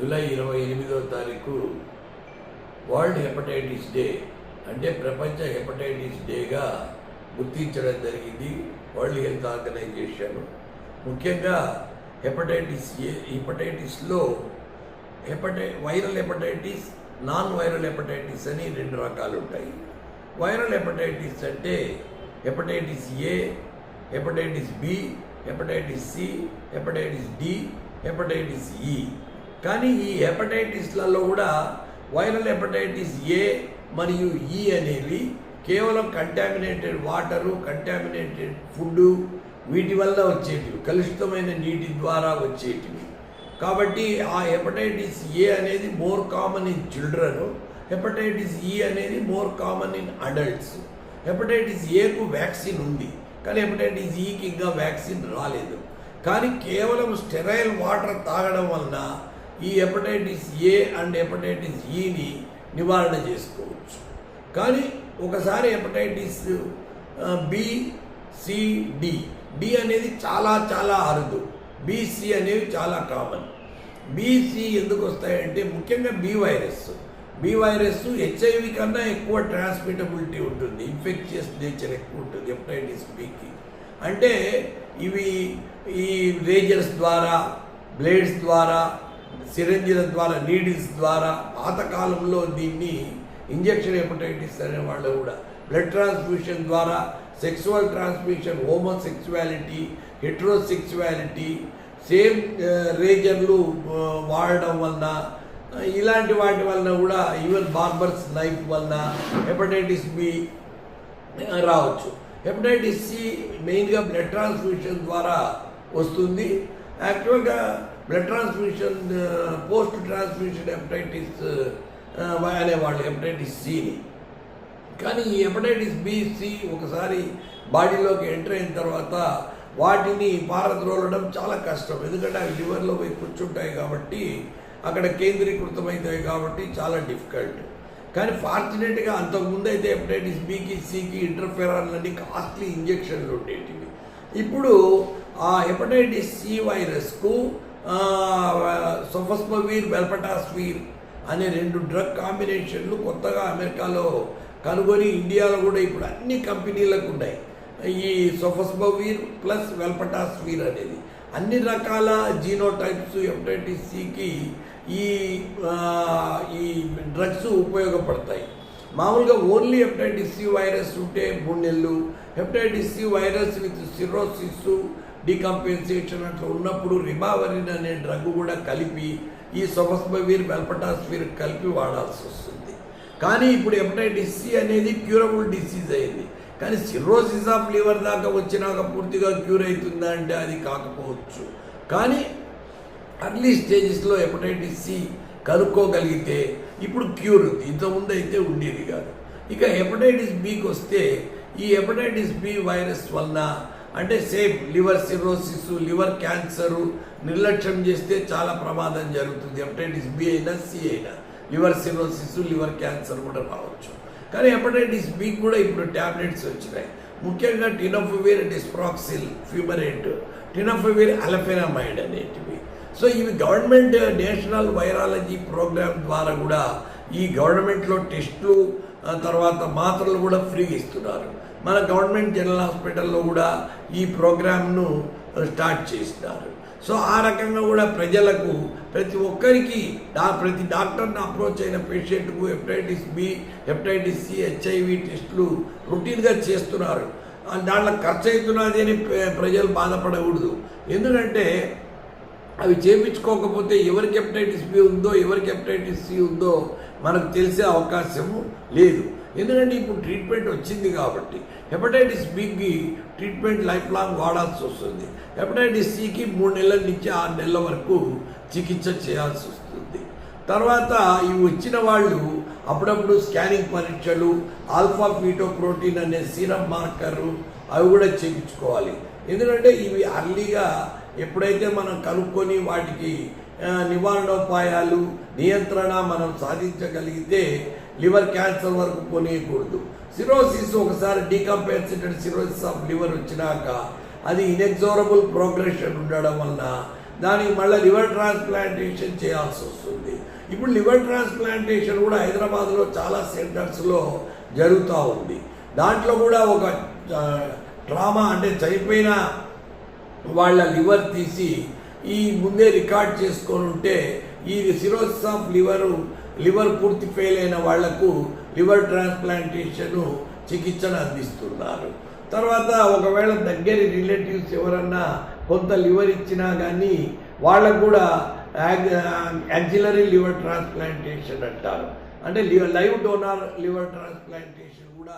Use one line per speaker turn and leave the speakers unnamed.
July ఇరవై ఎనిమిదో తారీఖు వరల్డ్ హెపటైటిస్ డే అంటే ప్రపంచ హెపటైటిస్ డేగా గుర్తించడం జరిగింది వరల్డ్ హెల్త్ ఆర్గనైజేషన్. ముఖ్యంగా హెపటైటిస్ ఏ హెపటైటిస్లో హెపటై viral hepatitis non viral hepatitis అని రెండు రకాలు ఉంటాయి వైరల్ హెపటైటిస్ అంటే hepatitis A hepatitis B hepatitis C hepatitis D hepatitis E. కానీ ఈ హెపటైటిస్లలో కూడా వైరల్ హెపటైటిస్ ఏ మరియు ఈ అనేవి కేవలం కంటామినేటెడ్ వాటరు కంటామినేటెడ్ ఫుడ్ వీటి వల్ల వచ్చేటివి కలుషితమైన నీటి ద్వారా వచ్చేటివి. కాబట్టి ఆ హెపటైటిస్ ఏ అనేది more common in children hepatitis E అనేది more common in adults hepatitis ఏకు వ్యాక్సిన్ ఉంది కానీ హెపటైటిస్ ఈకి e ఇంకా వ్యాక్సిన్ రాలేదు. కానీ కేవలం స్టెరైల్ వాటర్ తాగడం వలన ఈ హెపటైటిస్ ఏ అండ్ హెపటైటిస్ ఈని నివారణ చేసుకోవచ్చు. కానీ ఒకసారి hepatitis B C D D. D అనేది చాలా చాలా అరుదు. బీసీ అనేవి చాలా కామన్. బీసీ ఎందుకు వస్తాయంటే ముఖ్యంగా B virus. B virus HIV కన్నా ఎక్కువ ట్రాన్స్మిటబిలిటీ ఉంటుంది. ఇన్ఫెక్షియస్ నేచర్ ఎక్కువ ఉంటుంది హెపటైటిస్ బికి అంటే ఇవి ఈ రేజర్స్ ద్వారా బ్లేడ్స్ ద్వారా సిరంజిల ద్వారా నీడిల్స్ ద్వారా పాతకాలంలో దీన్ని ఇంజెక్షన్ హెపటైటిస్ అనే వాళ్ళు కూడా. బ్లడ్ ట్రాన్స్ఫ్యూషన్ ద్వారా sexual transmission homosexuality heterosexuality same రేజర్లు వాడడం వలన ఇలాంటి వాటి వలన కూడా ఈవెన్ బార్బర్స్ నైఫ్ వలన హెపటైటిస్ బి uh, రావచ్చు. హెపటైటిస్ సి మెయిన్గా బ్లడ్ ట్రాన్స్ఫ్యూషన్ ద్వారా వస్తుంది. యాక్చువల్గా blood transfusion post transfusion hepatitis అనేవాళ్ళు హెపటైటిస్ సిని కానీ ఈ హెపటైటిస్ బి సి ఒకసారి బాడీలోకి ఎంటర్ అయిన తర్వాత వాటిని పారద్రోలడం చాలా కష్టం. ఎందుకంటే అవి లివర్లో పోయి కూర్చుంటాయి కాబట్టి అక్కడ కేంద్రీకృతమవుతాయి కాబట్టి చాలా డిఫికల్ట్ కానీ ఫార్చునేట్గా అంతకుముందు అయితే హెపటైటిస్ బికి సికి ఇంటర్ఫెరాన్ అన్ని కాస్ట్లీ ఇంజెక్షన్లు ఉండేటివి. ఇప్పుడు ఆ హెపటైటిస్ సి వైరస్కు సొఫస్మవీర్ వెల్పటాస్వీర్ అనే రెండు డ్రగ్ కాంబినేషన్లు కొత్తగా అమెరికాలో కనుగొని ఇండియాలో కూడా ఇప్పుడు అన్ని కంపెనీలకు ఉన్నాయి. ఈ సొఫస్మవీర్ ప్లస్ వెల్పటాస్వీర్ అనేది. అన్ని రకాల జీనోటైప్స్ హెపటైటిస్ సికి ఈ ఈ డ్రగ్స్ ఉపయోగపడతాయి. మామూలుగా ఓన్లీ హెపటైటిస్ సి వైరస్ ఉంటే మూడు నెలలు hepatitis C virus with cirrhosis decompensation అట్లా ఉన్నప్పుడు రిబావరిన్ అనే డ్రగ్ కూడా కలిపి ఈ సొఫస్బవీర్ వెల్పటాస్వీర్ కలిపి వాడాల్సి వస్తుంది. కానీ ఇప్పుడు హెపటైటిస్ సి అనేది క్యూరబుల్ డిసీజ్ అయింది. కానీ సిర్రోసిస్ ఆఫ్ లివర్ దాకా వచ్చినాక పూర్తిగా క్యూర్ అవుతుందా అంటే అది కాకపోవచ్చు. కానీ అర్లీ స్టేజెస్లో హెపటైటిస్ సి కనుక్కోగలిగితే ఇప్పుడు క్యూర్ ఇంతకుముందు అయితే ఉండేది కాదు. ఇక హెపటైటిస్ బికి వస్తే ఈ హెపటైటిస్ బి వైరస్ వలన అంటే same liver cirrhosis liver cancer నిర్లక్ష్యం చేస్తే చాలా ప్రమాదం జరుగుతుంది. హెపటైటిస్ బి అయినా సి అయినా. లివర్ సిరోసిస్ లివర్ క్యాన్సర్ కూడా రావచ్చు. కానీ హెపటైటిస్ బి కూడా ఇప్పుడు ట్యాబ్లెట్స్ వచ్చినాయి. ముఖ్యంగా టినోఫివిర్ డిస్ప్రాక్సిల్ ఫ్యూమరేట్ టినోఫివిర్ అలఫెనమైడ్ అనేటివి. సో ఇవి గవర్నమెంట్ నేషనల్ వైరాలజీ ప్రోగ్రామ్ ద్వారా కూడా ఈ గవర్నమెంట్లో టెస్టులు తర్వాత మాత్రలు కూడా ఫ్రీగా ఇస్తున్నారు. మన గవర్నమెంట్ జనరల్ హాస్పిటల్లో కూడా ఈ ప్రోగ్రామ్ను స్టార్ట్ చేసినారు. సో ఆ రకంగా కూడా ప్రజలకు ప్రతి ఒక్కరికి డా ప్రతి డాక్టర్ని అప్రోచ్ అయిన పేషెంట్కు hepatitis B hepatitis C HIV టెస్టులు రొటీన్గా చేస్తున్నారు. దాంట్లో ఖర్చు అవుతున్నది అని ప్ర- ప్రజలు బాధపడకూడదు. ఎందుకంటే అవి చేయించుకోకపోతే ఎవరికి హెపటైటిస్ బి ఉందో ఎవరికి హెపటైటిస్ సి ఉందో మనకు తెలిసే అవకాశము లేదు. ఎందుకంటే ఇప్పుడు ట్రీట్మెంట్ వచ్చింది కాబట్టి హెపటైటిస్ బికి ట్రీట్మెంట్ లైఫ్ లాంగ్ వాడాల్సి వస్తుంది. హెపటైటిస్ సికి మూడు నెలల నుంచి ఆరు నెలల వరకు చికిత్స చేయాల్సి వస్తుంది. తర్వాత ఇవి వచ్చిన వాళ్ళు అప్పుడప్పుడు స్కానింగ్ పరీక్షలు ఆల్ఫా ఫీటో ప్రోటీన్ అనే సీరం మార్కరు అవి కూడా చేయించుకోవాలి. ఎందుకంటే ఇవి అర్లీగా ఎప్పుడైతే మనం కనుక్కొని వాటికి నివారణోపాయాలు నియంత్రణ మనం సాధించగలిగితే లివర్ క్యాన్సర్ వరకు కొనేయకూడదు. సిరోసిస్ ఒకసారి డీకంపెన్సేటెడ్ సిరోసిస్ ఆఫ్ లివర్ వచ్చినాక అది ఇన్ఎగ్జోరబుల్ ప్రోగ్రెషన్ ఉండడం వలన దానికి మళ్ళీ లివర్ ట్రాన్స్ప్లాంటేషన్ చేయాల్సి వస్తుంది. ఇప్పుడు లివర్ ట్రాన్స్ప్లాంటేషన్ కూడా హైదరాబాద్లో చాలా సెంటర్స్లో జరుగుతూ ఉంది. దాంట్లో కూడా ఒక ట్రామా అంటే చనిపోయిన వాళ్ళ లివర్ తీసి ఈ ముందే రికార్డ్ చేసుకొని ఉంటే ఈ సిరోసిస్ ఆఫ్ లివర్ లివర్ పూర్తి ఫెయిల్ అయిన వాళ్ళకు లివర్ ట్రాన్స్ప్లాంటేషన్ చికిత్సను అందిస్తున్నారు. తర్వాత ఒకవేళ దగ్గరి రిలేటివ్స్ ఎవరన్నా కొంత లివర్ ఇచ్చినా కానీ వాళ్ళకు కూడా యాక్సిలరీ లివర్ ట్రాన్స్ప్లాంటేషన్ అంటారు. అంటే లైవ్ డోనార్ లివర్ ట్రాన్స్ప్లాంటేషన్ కూడా